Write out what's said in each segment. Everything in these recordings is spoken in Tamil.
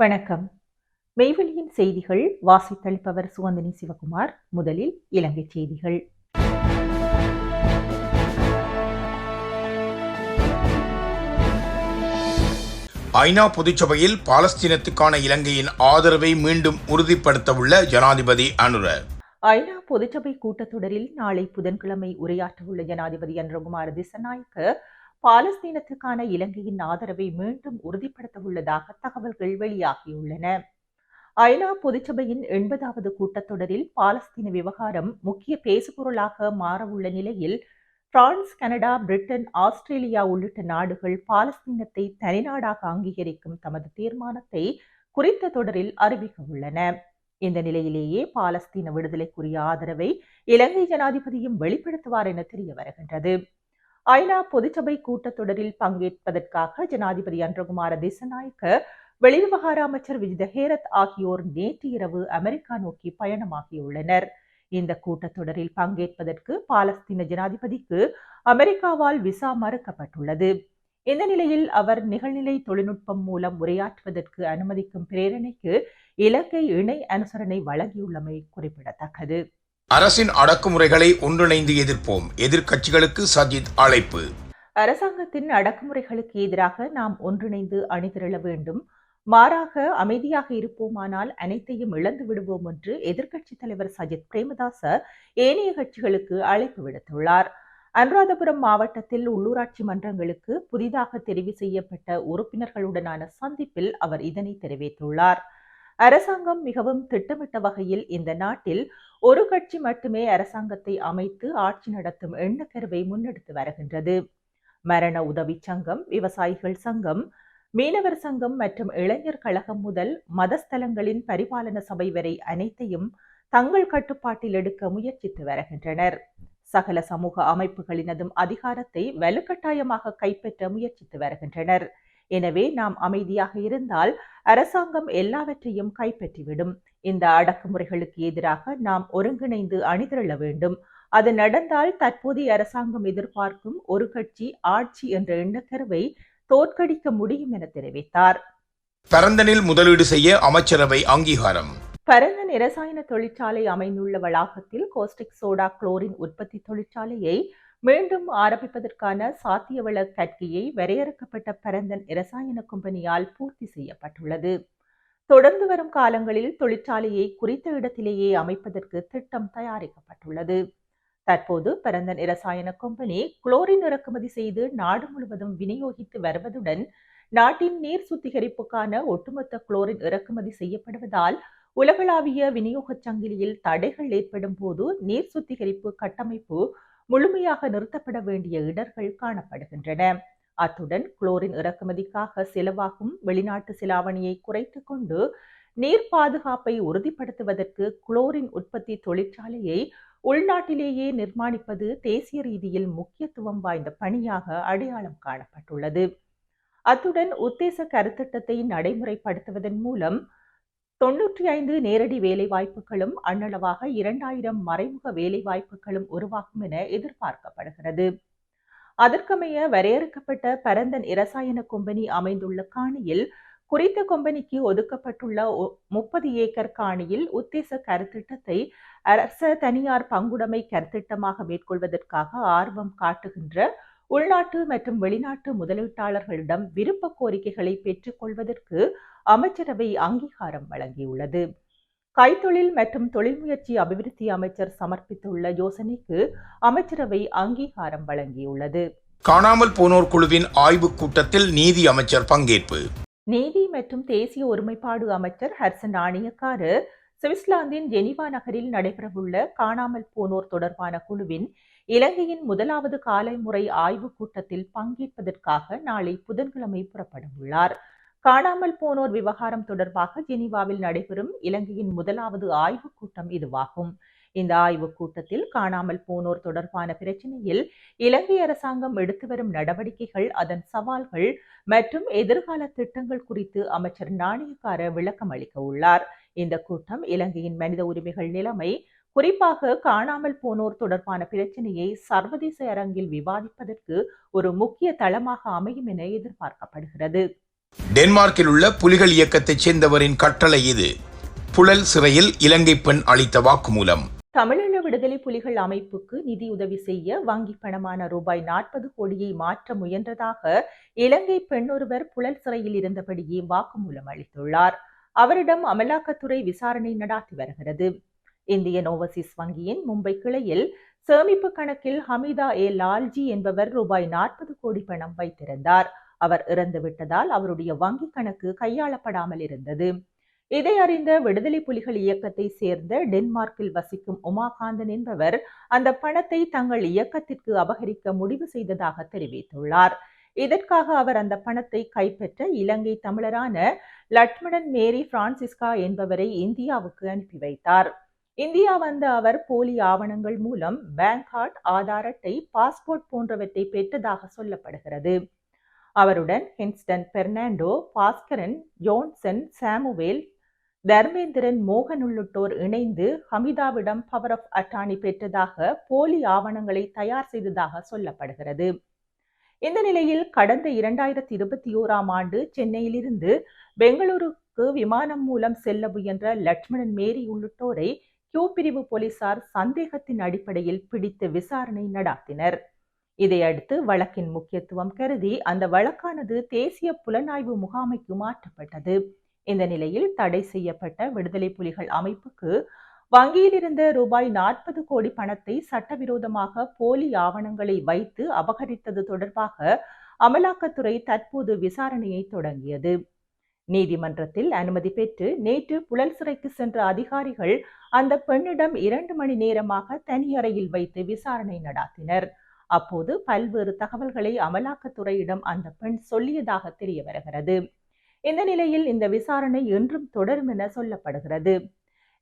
வணக்கம். மெய்வெளியின் செய்திகள் வாசித்தளிப்பவர் சுவந்தினி சிவகுமார் முதலில் இலங்கை செய்திகள். ஐநா பொதுச்சபையில் பாலஸ்தீனத்துக்கான இலங்கையின் ஆதரவை மீண்டும் உறுதிப்படுத்தவுள்ள ஜனாதிபதி அனுர. ஐநா பொதுச்சபை கூட்டத்தொடரில் நாளை புதன்கிழமை உரையாற்றவுள்ள ஜனாதிபதி அன்ரகுமார திசநாயக்க பாலஸ்தீனத்துக்கான இலங்கையின் ஆதரவை மீண்டும் உறுதிப்படுத்தவுள்ளதாக தகவல்கள் வெளியாகியுள்ளன. ஐநா பொதுச்சபையின் எண்பதாவது கூட்டத்தொடரில் பாலஸ்தீன விவகாரம் முக்கிய பேசுபொருளாக மாறவுள்ள நிலையில் பிரான்ஸ் கனடா பிரிட்டன் ஆஸ்திரேலியா உள்ளிட்ட நாடுகள் பாலஸ்தீனத்தை தனிநாடாக அங்கீகரிக்கும் தமது தீர்மானத்தை குறித்த தொடரில் அறிவிக்க உள்ளன. இந்த நிலையிலேயே பாலஸ்தீன விடுதலைக்குரிய ஆதரவை இலங்கை ஜனாதிபதியும் வெளிப்படுத்துவார் என தெரிய வருகின்றது. ஐநா பொதுச்சபை கூட்டத்தொடரில் பங்கேற்பதற்காக ஜனாதிபதி அன்றகுமார திசநாயக்க வெளிவிவகார அமைச்சர் விஜித ஹேரத் ஆகியோர் நேற்று இரவு அமெரிக்கா நோக்கி பயணமாகியுள்ளனர். இந்த கூட்டத்தொடரில் பங்கேற்பதற்கு பாலஸ்தீன ஜனாதிபதிக்கு அமெரிக்காவால் விசா மறுக்கப்பட்டுள்ளது. இந்த நிலையில் அவர் நிகழ்நிலை தொழில்நுட்பம் மூலம் உரையாற்றுவதற்கு அனுமதிக்கும் பிரேரணைக்கு இலங்கை இணை அனுசரணை வழங்கியுள்ளமை குறிப்பிடத்தக்கது. அரசின் அடக்குமுறைகளை ஒன்றிணைந்து எதிர்ப்போம். எதிர்க்கட்சிகளுக்கு சஜித் அழைப்பு. அரசாங்கத்தின் அடக்குமுறைகளுக்கு எதிராக நாம் ஒன்றிணைந்து அணிதிரள வேண்டும். மாறாக அமைதியாக இருப்போமானால் அனைத்தையும் இழந்து விடுவோம் என்று எதிர்க்கட்சித் தலைவர் சஜித் பிரேமதாச ஏனைய கட்சிகளுக்கு அழைப்பு விடுத்துள்ளார். அனுராதபுரம் மாவட்டத்தில் உள்ளூராட்சி மன்றங்களுக்கு புதிதாக தெரிவு செய்யப்பட்ட உறுப்பினர்களுடனான சந்திப்பில் அவர் இதனை தெரிவித்துள்ளார். அரசாங்கம் மிகவும் திட்டமிட்ட வகையில் இந்த நாட்டில் ஒரு கட்சி மட்டுமே அரசாங்கத்தை அமைத்து ஆட்சி நடத்தும் எண்ணக்கருவை முன்னெடுத்து வருகின்றது. மரண உதவி சங்கம் விவசாயிகள் சங்கம் மீனவர் சங்கம் மற்றும் இளைஞர் கழகம் முதல் மதஸ்தலங்களின் பரிபாலன சபை வரை அனைத்தையும் தங்கள் கட்டுப்பாட்டில் எடுக்க முயற்சித்து வருகின்றனர். சகல சமூக அமைப்புகளினதும் அதிகாரத்தை வலுக்கட்டாயமாக கைப்பற்ற முயற்சித்து வருகின்றனர். எனவே நாம் அமைதியாக இருந்தால் அரசாங்கம் எல்லாவற்றையும் கைப்பற்றிவிடும். இந்த அடக்குமுறைகளுக்கு எதிராக நாம் ஒருங்கிணைந்து அணிதிரள வேண்டும். அது நடந்தால் தற்போதைய அரசாங்கம் எதிர்பார்க்கும் ஒரு கட்சி ஆட்சி என்ற எண்ணக்கருவை தோற்கடிக்க முடியும் என தெரிவித்தார். பரந்தனில் முதலீடு செய்ய அமைச்சரவை அங்கீகாரம். பரந்தன் இரசாயன தொழிற்சாலை அமைந்துள்ள வளாகத்தில் கோஸ்டிக் சோடா குளோரின் உற்பத்தி தொழிற்சாலையை மீண்டும் ஆரம்பிப்பதற்கான சாத்தியவள கற்கையை வரையறுக்கப்பட்ட பரந்தன் இரசாயன கம்பெனியால் பூர்த்தி செய்யப்பட்டுள்ளது. தொடர்ந்து வரும் காலங்களில் தொழிற்சாலையை குறித்த இடத்திலேயே அமைப்பதற்கு திட்டம் தயாரிக்கப்பட்டுள்ளது. தற்போது பரந்தன் இரசாயன கம்பெனி குளோரின் இறக்குமதி செய்து நாடு முழுவதும் விநியோகித்து வருவதுடன் நாட்டின் நீர் சுத்திகரிப்புக்கான ஒட்டுமொத்த குளோரின் இறக்குமதி செய்யப்படுவதால் உலகளாவிய விநியோகச் சங்கிலியில் தடைகள் ஏற்படும் போது நீர் சுத்திகரிப்பு கட்டமைப்பு முழுமையாக நிறுத்தப்பட வேண்டிய இடர்கள் காணப்படுகின்றன. அத்துடன் குளோரின் இறக்குமதிக்காக செலவாகும் வெளிநாட்டு செலாவணியை குறைத்துக் கொண்டு நீர் பாதுகாப்பை உறுதிப்படுத்துவதற்கு குளோரின் உற்பத்தி தொழிற்சாலையை உள்நாட்டிலேயே நிர்மாணிப்பது தேசிய ரீதியில் முக்கியத்துவம் வாய்ந்த பணியாக அடையாளம் காணப்பட்டுள்ளது. அத்துடன் உத்தேச கருத்திட்டத்தை நடைமுறைப்படுத்துவதன் மூலம் தொன்னூற்றி ஐந்து நேரடி வேலைவாய்ப்புகளும் அண்ணளவாக இரண்டாயிரம் மறைமுக வேலைவாய்ப்புகளும் உருவாகும் என எதிர்பார்க்கப்படுகிறது. அதற்கமைய வரையறுக்கப்பட்ட பரந்தன் இரசாயன கொம்பனி அமைந்துள்ள காணியில் குறித்த கொம்பனிக்கு ஒதுக்கப்பட்டுள்ள முப்பது ஏக்கர் காணியில் உத்தேச கருத்திட்டத்தை அரச தனியார் பங்குடைமை கருத்திட்டமாக மேற்கொள்வதற்காக ஆர்வம் காட்டுகின்ற உள்நாட்டு மற்றும் வெளிநாட்டு முதலீட்டாளர்களிடம் விருப்ப கோரிக்கைகளை பெற்றுக்கொள்வதற்கு அமைச்சரவை அங்கீகாரம் வழங்கியுள்ளது. கைத்தொழில் மற்றும் தொழில் முயற்சி அபிவிருத்தி அமைச்சர் சமர்ப்பித்துள்ள யோசனைக்கு அமைச்சரவை அங்கீகாரம் வழங்கியுள்ளது. காணாமல் போனோர் குழுவின் ஆய்வுக் கூட்டத்தில் நீதி அமைச்சர் பங்கேற்பு. நீதி மற்றும் தேசிய ஒருமைப்பாடு அமைச்சர் ஹர்சன் நாணயக்காரு சுவிட்சர்லாந்தின் ஜெனிவா நகரில் நடைபெறவுள்ள காணாமல் போனோர் தொடர்பான குழுவின் இலங்கையின் முதலாவது காலை முறை ஆய்வுக் கூட்டத்தில் பங்கேற்பதற்காக நாளை புதன்கிழமை புறப்பட உள்ளார். காணாமல் போனோர் விவகாரம் தொடர்பாக ஜெனீவாவில் நடைபெறும் இலங்கையின் முதலாவது ஆய்வுக் கூட்டம் இதுவாகும். இந்த ஆய்வுக் கூட்டத்தில் காணாமல் போனோர் தொடர்பான பிரச்சினையில் இலங்கை அரசாங்கம் எடுத்து வரும் நடவடிக்கைகள் அதன் சவால்கள் மற்றும் எதிர்கால திட்டங்கள் குறித்து அமைச்சர் நாணயக்கார விளக்கம் அளிக்க உள்ளார். இந்த கூட்டம் இலங்கையின் மனித உரிமைகள் நிலைமை குறிப்பாக காணாமல் போனோர் தொடர்பான பிரச்சனையை சர்வதேச அரங்கில் விவாதிப்பதற்கு ஒரு முக்கிய தளமாக அமையும் என எதிர்பார்க்கப்படுகிறது. டென்மார்க்கில் உள்ள புலிகள் இயக்கத்தைச் சேர்ந்தவரின் கட்டளை இது. புழல் சிறையில் இலங்கை பெண் அளித்த வாக்குமூலம். தமிழீழ விடுதலை புலிகள் அமைப்புக்கு நிதியுதவி செய்ய வங்கி பணமான ரூபாய் நாற்பது கோடியை மாற்ற முயன்றதாக இலங்கை பெண்ணொருவர் புழல் சிறையில் இருந்தபடியே வாக்குமூலம் அளித்துள்ளார். அவரிடம் அமலாக்கத்துறை விசாரணை நடாத்தி வருகிறது. இந்தியன் ஓவர்சீஸ் வங்கியின் மும்பை கிளையில் சேமிப்பு கணக்கில் ஹமீதா ஏ. லால்ஜி என்பவர் ரூபாய் நாற்பது கோடி பணம் வைத்திருந்தார். அவர் இறந்து விட்டதால் அவருடைய வங்கி கணக்கு கையாளப்படாமல் இருந்தது. இதை அறிந்த விடுதலை புலிகள் இயக்கத்தை சேர்ந்த டென்மார்க்கில் வசிக்கும் உமாகாந்தன் என்பவர் அந்த பணத்தை தங்கள் இயக்கத்திற்கு அபகரிக்க முடிவு செய்ததாக தெரிவித்துள்ளார். இதற்காக அவர் அந்த பணத்தை கைப்பற்ற இலங்கை தமிழரான லட்மணன் மேரி பிரான்சிஸ்கா என்பவரை இந்தியாவுக்கு அனுப்பி வைத்தார். இந்தியா வந்த அவர் போலி ஆவணங்கள் மூலம் பேங்க் கார்டு ஆதார் அட்டை பாஸ்போர்ட் போன்றவற்றை பெற்றதாக சொல்லப்படுகிறது. அவருடன் ஹின்ஸ்டன் பெர்னாண்டோ பாஸ்கரன் ஜோன்சன் சாமுவேல் தர்மேந்திரன் மோகன் உள்ளிட்டோர் இணைந்து ஹமிதாவிடம் பவர் ஆஃப் அட்டானி பெற்றதாக போலி ஆவணங்களை தயார் செய்ததாக சொல்லப்படுகிறது. இந்த நிலையில் கடந்த இரண்டாயிரத்தி இருபத்தி ஓராம் ஆண்டு சென்னையிலிருந்து பெங்களூருக்கு விமானம் மூலம் செல்ல முயன்ற லட்சுமணன் மேரி உள்ளிட்டோரை கியூ பிரிவு போலீசார் சந்தேகத்தின் அடிப்படையில் பிடித்து விசாரணை நடாத்தினர். இதையடுத்து வழக்கின் முக்கியத்துவம் கருதி அந்த வழக்கானது தேசிய புலனாய்வு முகாமைக்கு மாற்றப்பட்டது. இந்த நிலையில் தடை செய்யப்பட்ட விடுதலை புலிகள் அமைப்புக்கு வங்கியில் இருந்த ரூபாய் நாற்பது கோடி பணத்தை சட்டவிரோதமாக போலி ஆவணங்களை வைத்து அபகரித்தது தொடர்பாக அமலாக்கத்துறை தற்போது விசாரணையை தொடங்கியது. நீதிமன்றத்தில் அனுமதி பெற்று நேற்று புழல் சிறைக்கு சென்ற அதிகாரிகள் அந்த பெண்ணிடம் இரண்டு மணி நேரமாக தனியறையில் வைத்து விசாரணை நடாத்தினர். அப்போது பல்வேறு தகவல்களை அமலாக்கத்துறையிடம் அந்த பெண் சொல்லியதாக தெரிய வருகிறது. இந்த நிலையில் இந்த விசாரணை என்றும் தொடரும் என சொல்லப்படுகிறது.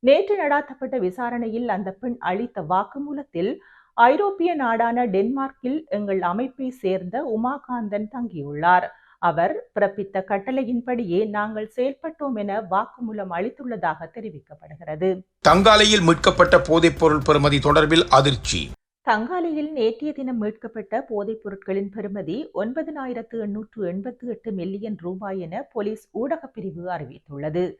நேற்று நடாத்தப்பட்ட விசாரணையில் அந்த பெண் அளித்த வாக்குமூலத்தில் ஐரோப்பிய நாடான டென்மார்க்கில் எங்கள் அமைப்பை சேர்ந்த உமாகாந்தன் தங்கியுள்ளார். அவர் பிறப்பித்த கட்டளையின்படியே நாங்கள் செயல்பட்டோம் என வாக்குமூலம் அளித்துள்ளதாக தெரிவிக்கப்படுகிறது. தங்காலையில் மீட்கப்பட்ட போதைப்பொருள் பெறுமதி தொடர்பில் அதிர்ச்சி. தங்காலையில் நேற்றைய தினம் மீட்கப்பட்ட போதைப் பொருட்களின் பெறுமதி ஒன்பதினாயிரத்து எண்ணூற்று எண்பத்தி எட்டு மில்லியன் ரூபாய் என போலீஸ் ஊடகப் பிரிவு அறிவித்துள்ளது.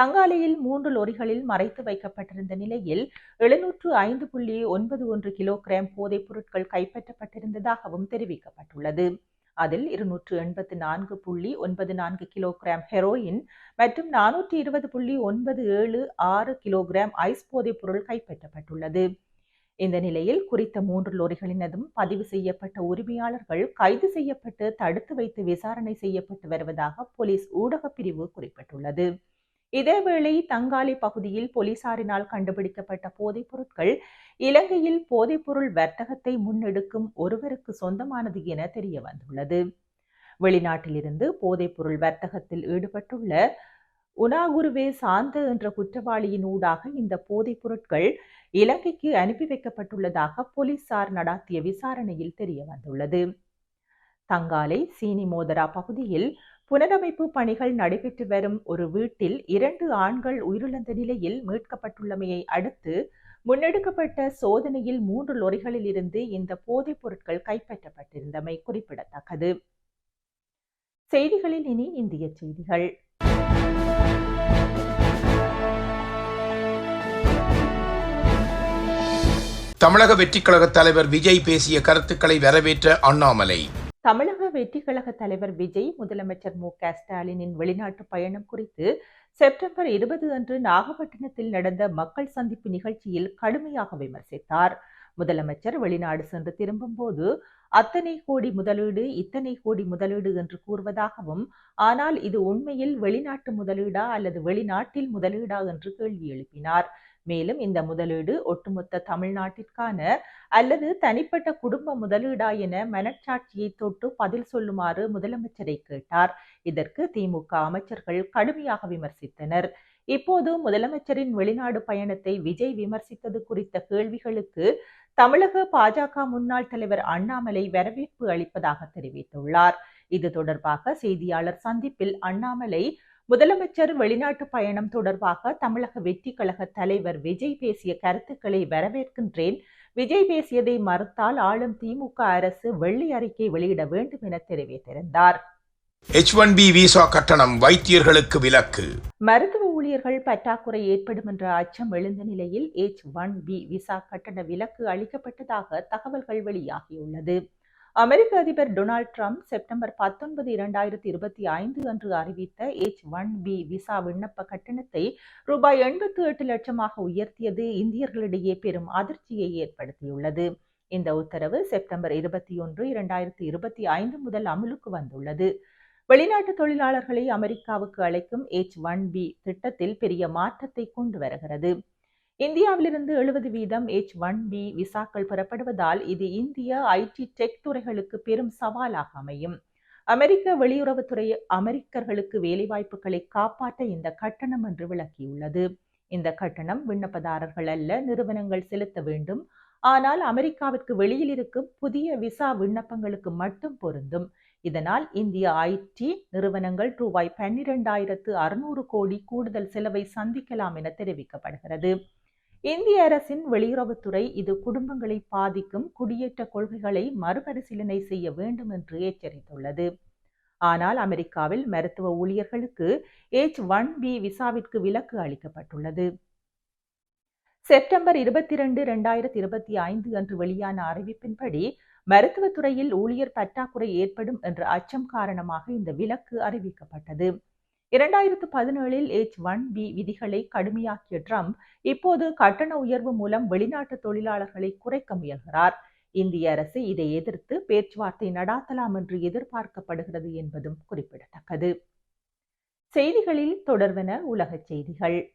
தங்காலையில் மூன்று லொரிகளில் மறைத்து வைக்கப்பட்டிருந்த நிலையில் எழுநூற்று ஐந்து புள்ளி ஒன்பது ஒன்று கிலோகிராம் போதைப் பொருட்கள் கைப்பற்றப்பட்டிருந்ததாகவும் தெரிவிக்கப்பட்டுள்ளது. அதில் இருநூற்று எண்பத்து நான்கு புள்ளி ஒன்பது நான்கு கிலோகிராம் ஹெரோயின் மற்றும் நானூற்றி இருபது புள்ளி ஒன்பது ஏழு ஆறு கிலோகிராம் ஐஸ் போதைப் பொருள் கைப்பற்றப்பட்டுள்ளது. இந்த நிலையில் குறித்த மூன்று லோரிகளினதும் பதிவு செய்யப்பட்ட உரிமையாளர்கள் கைது செய்யப்பட்டு தடுத்து வைத்து விசாரணை செய்யப்பட்டு வருவதாக போலீஸ் ஊடகப் பிரிவு குறிப்பிட்டுள்ளது. இதேவேளை தங்காலை பகுதியில் போலீசாரினால் கண்டுபிடிக்கப்பட்ட போதைப் பொருட்கள் இலங்கையில் போதைப்பொருள் வர்த்தகத்தை முன்னெடுக்கும் ஒருவருக்கு சொந்தமானது என தெரிய வந்துள்ளது. வெளிநாட்டிலிருந்து போதைப்பொருள் வர்த்தகத்தில் ஈடுபட்டுள்ள உனாகுருவே சாந்த என்ற குற்றவாளியின் ஊடாக இந்த போதைப் பொருட்கள் இலங்கைக்கு அனுப்பி வைக்கப்பட்டுள்ளதாக போலீசார் நடாத்திய விசாரணையில் தெரிய வந்துள்ளது. தங்காலை சீனி மோதரா பகுதியில் புனரமைப்பு பணிகள் நடைபெற்று வரும் ஒரு வீட்டில் இரண்டு ஆண்கள் உயிரிழந்த நிலையில் மீட்கப்பட்டுள்ளமையை அடுத்து முன்னெடுக்கப்பட்ட சோதனையில் மூன்று லொரிகளில் இருந்து இந்த போதைப் பொருட்கள் கைப்பற்றப்பட்டிருந்தமை குறிப்பிடத்தக்கது. செய்திகளில் இனி இந்திய செய்திகள். தமிழக வெற்றிக் கழக தலைவர் விஜய் பேசிய கருத்துக்களை வரவேற்ற அண்ணாமலை. தமிழக வெற்றி கழக தலைவர் விஜய் முதலமைச்சர் மு. க. ஸ்டாலினின் வெளிநாட்டு பயணம் குறித்து செப்டம்பர் இருபது அன்று நாகப்பட்டினத்தில் நடந்த மக்கள் சந்திப்பு நிகழ்ச்சியில் கடுமையாக விமர்சித்தார். முதலமைச்சர் வெளிநாடு சென்று திரும்பும்போது அத்தனை கோடி முதலீடு இத்தனை கோடி முதலீடு என்று கூறுவதாகவும் ஆனால் இது உண்மையில் வெளிநாட்டு முதலீடா அல்லது வெளிநாட்டில் முதலீடா? என்று கேள்வி எழுப்பினார். மேலும் இந்த முதலீடு ஒட்டுமொத்த தமிழ்நாட்டிற்கான அல்லது தனிப்பட்ட குடும்ப முதலீடா என மனச்சாட்சியை தொட்டு பதில் சொல்லுமாறு முதலமைச்சரை கேட்டார். இதற்கு திமுக அமைச்சர்கள் கடுமையாக விமர்சித்தனர். இப்போது முதலமைச்சரின் வெளிநாடு பயணத்தை விஜய் விமர்சித்தது குறித்த கேள்விகளுக்கு தமிழக பாஜக முன்னாள் தலைவர் அண்ணாமலை வரவேற்பு அளிப்பதாக தெரிவித்துள்ளார். இது தொடர்பாக செய்தியாளர் சந்திப்பில் அண்ணாமலை முதலமைச்சர் வெளிநாட்டு பயணம் தொடர்பாக தமிழக வெற்றி கழக தலைவர் விஜய் பேசிய கருத்துக்களை வரவேற்கின்றேன். விஜய் பேசியதை மறுத்தால் ஆளும் திமுக அரசு வெள்ளி அறிக்கை வெளியிட வேண்டும் என தெரிவித்திருந்தார். எச் ஒன் பி விசா கட்டணம் வைத்தியர்களுக்கு விலக்கு. மருத்துவ ஊழியர்கள் பற்றாக்குறை ஏற்படும் என்ற அச்சம் எழுந்த நிலையில் எச் ஒன் பி விசா கட்டண விலக்கு அளிக்கப்பட்டதாக தகவல்கள் வெளியாகியுள்ளது. அமெரிக்க அதிபர் டொனால்ட் ட்ரம்ப் செப்டம்பர் பத்தொன்பது இரண்டாயிரத்தி இருபத்தி ஐந்து அன்று அறிவித்த எச் ஒன் பி விசா விண்ணப்ப கட்டணத்தை ரூபாய் எண்பத்தி எட்டு லட்சமாக உயர்த்தியது இந்தியர்களிடையே பெரும் அதிர்ச்சியை ஏற்படுத்தியுள்ளது. இந்த உத்தரவு செப்டம்பர் இருபத்தி ஒன்று இரண்டாயிரத்தி இருபத்தி ஐந்து முதல் அமலுக்கு வந்துள்ளது. வெளிநாட்டு தொழிலாளர்களை அமெரிக்காவுக்கு அழைக்கும் எச் ஒன் பி திட்டத்தில் பெரிய மாற்றத்தை கொண்டு வருகிறது. இந்தியாவிலிருந்து எழுபது வீதம் எச் ஒன் பி விசாக்கள் பெறப்படுவதால் இது இந்திய ஐடி டெக் துறைகளுக்கு பெரும் சவாலாக அமையும். அமெரிக்க வெளியுறவுத்துறை அமெரிக்கர்களுக்கு வேலைவாய்ப்புகளை காப்பாற்ற இந்த கட்டணம் என்று விளக்கியுள்ளது. இந்த கட்டணம் விண்ணப்பதாரர்கள் அல்ல நிறுவனங்கள் செலுத்த வேண்டும். ஆனால் அமெரிக்காவிற்கு வெளியில் இருக்கும் புதிய விசா விண்ணப்பங்களுக்கு மட்டும் பொருந்தும். இதனால் இந்திய ஐடி நிறுவனங்கள் ரூபாய் பன்னிரெண்டாயிரத்து அறுநூறு கோடி கூடுதல் செலவை சந்திக்கலாம் என தெரிவிக்கப்படுகிறது. இந்திய அரசின் வெளியுறவுத்துறை இது குடும்பங்களை பாதிக்கும் குடியேற்ற கொள்கைகளை மறுபரிசீலனை செய்ய வேண்டும் என்று எச்சரித்துள்ளது. ஆனால் அமெரிக்காவில் மருத்துவ ஊழியர்களுக்கு எச் ஒன் பி விசாவிற்கு விலக்கு அளிக்கப்பட்டுள்ளது. செப்டம்பர் இருபத்தி ரெண்டு இரண்டாயிரத்தி இருபத்தி ஐந்து அன்று வெளியான அறிவிப்பின்படி மருத்துவத்துறையில் ஊழியர் பற்றாக்குறை ஏற்படும் என்ற அச்சம் காரணமாக இந்த விலக்கு அறிவிக்கப்பட்டது. இரண்டாயிரத்து பதினேழில் எச் ஒன் பி விதிகளை கடுமையாக்கிய ட்ரம்ப் இப்போது கட்டண உயர்வு மூலம் வெளிநாட்டு தொழிலாளர்களை குறைக்க முயல்கிறார். இந்திய அரசு இதை எதிர்த்து பேச்சுவார்த்தை நடாத்தலாம் என்று எதிர்பார்க்கப்படுகிறது என்பதும் குறிப்பிடத்தக்கது. செய்திகளில் தொடர்வன உலகச் செய்திகள்.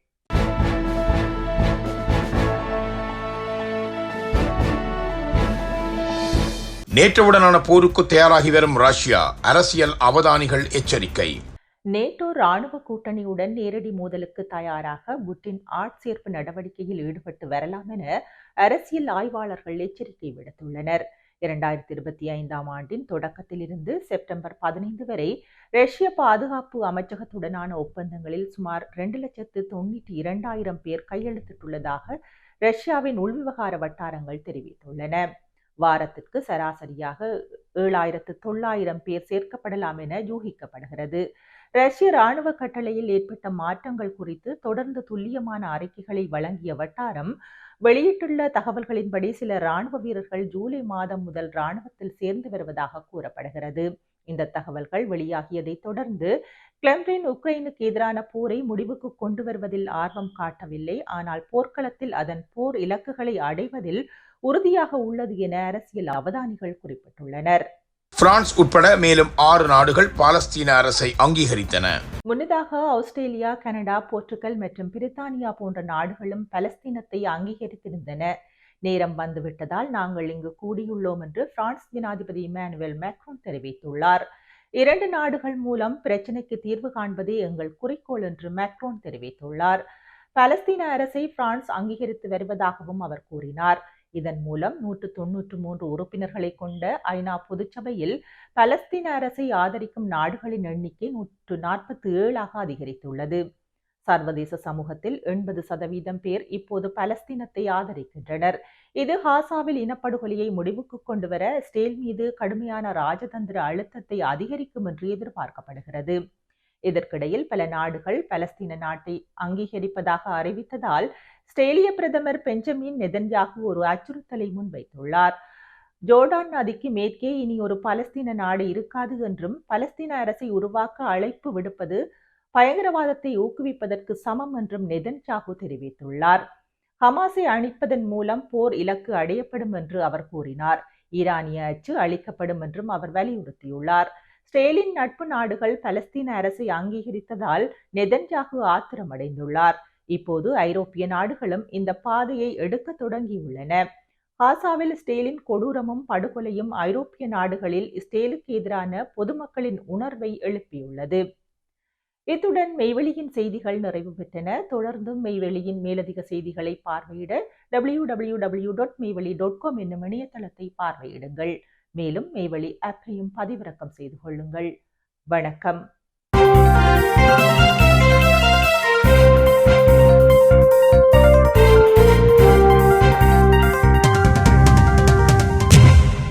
நேற்றுவுடனான போருக்கு தயாராகி வரும் ரஷ்யா அரசியல் அவதானிகள் எச்சரிக்கை. நேட்டோ ராணுவ கூட்டணியுடன் நேரடி மோதலுக்கு தயாராக புட்டின் ஆட்சேர்ப்பு நடவடிக்கையில் ஈடுபட்டு வரலாம் என அரசியல் ஆய்வாளர்கள் எச்சரிக்கை விடுத்துள்ளனர். இரண்டாயிரத்தி இருபத்தி ஐந்தாம் ஆண்டின் தொடக்கத்தில் இருந்து செப்டம்பர் பதினைந்து வரை ரஷ்ய பாதுகாப்பு அமைச்சகத்துடனான ஒப்பந்தங்களில் சுமார் இரண்டு லட்சத்து தொண்ணூற்றி இரண்டாயிரம் பேர் கையெழுத்திட்டுள்ளதாக ரஷ்யாவின் உள்விவகார வட்டாரங்கள் தெரிவித்துள்ளன. வாரத்திற்கு சராசரியாக ஏழாயிரத்து தொள்ளாயிரம் பேர் சேர்க்கப்படலாம் என யூகிக்கப்படுகிறது. ரஷ்ய ராணுவ கட்டளையில் ஏற்பட்ட மாற்றங்கள் குறித்து தொடர்ந்து துல்லியமான அறிக்கைகளை வழங்கிய வட்டாரம் வெளியிட்டுள்ள தகவல்களின்படி சில ராணுவ வீரர்கள் ஜூலை மாதம் முதல் ராணுவத்தில் சேர்ந்து வருவதாக கூறப்படுகிறது. இந்த தகவல்கள் வெளியாகியதை தொடர்ந்து கிளம்ரின் உக்ரைனுக்கு எதிரான போரை முடிவுக்கு கொண்டு வருவதில் ஆர்வம் காட்டவில்லை. ஆனால் போர்க்களத்தில் அதன் போர் இலக்குகளை அடைவதில் உறுதியாக உள்ளது என அரசியல் அவதானிகள் குறிப்பிட்டுள்ளனர். பிரான்ஸ் உட்பட மேலும் ஆறு நாடுகள் பாலஸ்தீன அரசை அங்கீகரித்தன. முன்னதாக ஆஸ்திரேலியா கனடா போர்ச்சுகல் மற்றும் பிரித்தானியா போன்ற நாடுகளும் பலஸ்தீனத்தை அங்கீகரித்திருந்தன. நேரம் வந்துவிட்டதால் நாங்கள் இங்கு கூடியுள்ளோம் என்று பிரான்ஸ் ஜனாதிபதி இமானுவேல் மேக்ரோன் தெரிவித்துள்ளார். இரண்டு நாடுகள் மூலம் பிரச்சினைக்கு தீர்வு காண்பதே எங்கள் குறிக்கோள் என்று மேக்ரோன் தெரிவித்துள்ளார். பலஸ்தீன அரசை பிரான்ஸ் அங்கீகரித்து வருவதாகவும் அவர் கூறினார். இதன் மூலம் நூற்று தொன்னூற்று மூன்று உறுப்பினர்களை கொண்ட ஐநா பொதுச்சபையில் பலஸ்தீன அரசை ஆதரிக்கும் நாடுகளின் எண்ணிக்கை நூற்று நாற்பத்தி ஏழாக அதிகரித்துள்ளது. சர்வதேச சமூகத்தில் எண்பது சதவீதம் பேர் இப்போது பலஸ்தீனத்தை ஆதரிக்கின்றனர். இது ஹாசாவில் இனப்படுகொலையை முடிவுக்கு கொண்டு வர ஸ்டேல் மீது கடுமையான ராஜதந்திர அழுத்தத்தை அதிகரிக்கும் என்று எதிர்பார்க்கப்படுகிறது. இதற்கிடையில் பல நாடுகள் பலஸ்தீன நாட்டை அங்கீகரிப்பதாக அறிவித்ததால் ஸ்டேலிய பிரதமர் பெஞ்சமின் நெதன்யாகு ஒரு அச்சுறுத்தலை முன்வைத்துள்ளார். ஜோர்டான் நதிக்கு மேற்கே இனி ஒரு பலஸ்தீன நாடு இருக்காது என்றும் பலஸ்தீன அரசை உருவாக்க அழைப்பு விடுப்பது பயங்கரவாதத்தை ஊக்குவிப்பதற்கு சமம் என்றும் நெதன்யாகு தெரிவித்துள்ளார். ஹமாஸை அழிப்பதன் மூலம் போர் இலக்கு அடையப்படும் என்று அவர் கூறினார். ஈரானிய அச்சு அளிக்கப்படும் என்றும் அவர் வலியுறுத்தியுள்ளார். ஸ்டேலின் நட்பு நாடுகள் பலஸ்தீன அரசை அங்கீகரித்ததால் நெதன்யாகு ஆத்திரமடைந்துள்ளார். இப்போது ஐரோப்பிய நாடுகளும் இந்த பாதையை எடுக்க தொடங்கியுள்ளன. காசாவில் ஸ்டேலின் கொடூரமும் படுகொலையும் ஐரோப்பிய நாடுகளில் ஸ்டேலுக்கு எதிரான பொதுமக்களின் உணர்வை எழுப்பியுள்ளது. இத்துடன் மெய்வெளியின் செய்திகள் நிறைவு பெற்றன. தொடர்ந்தும் மெய்வெளியின் மேலதிக செய்திகளை பார்வையிட W W W dot Meiveli dot com என்னும் இணையதளத்தை பார்வையிடுங்கள். மேலும் மெய்வழி ஆப்பையும் பதிவிறக்கம் செய்து கொள்ளுங்கள். வணக்கம்.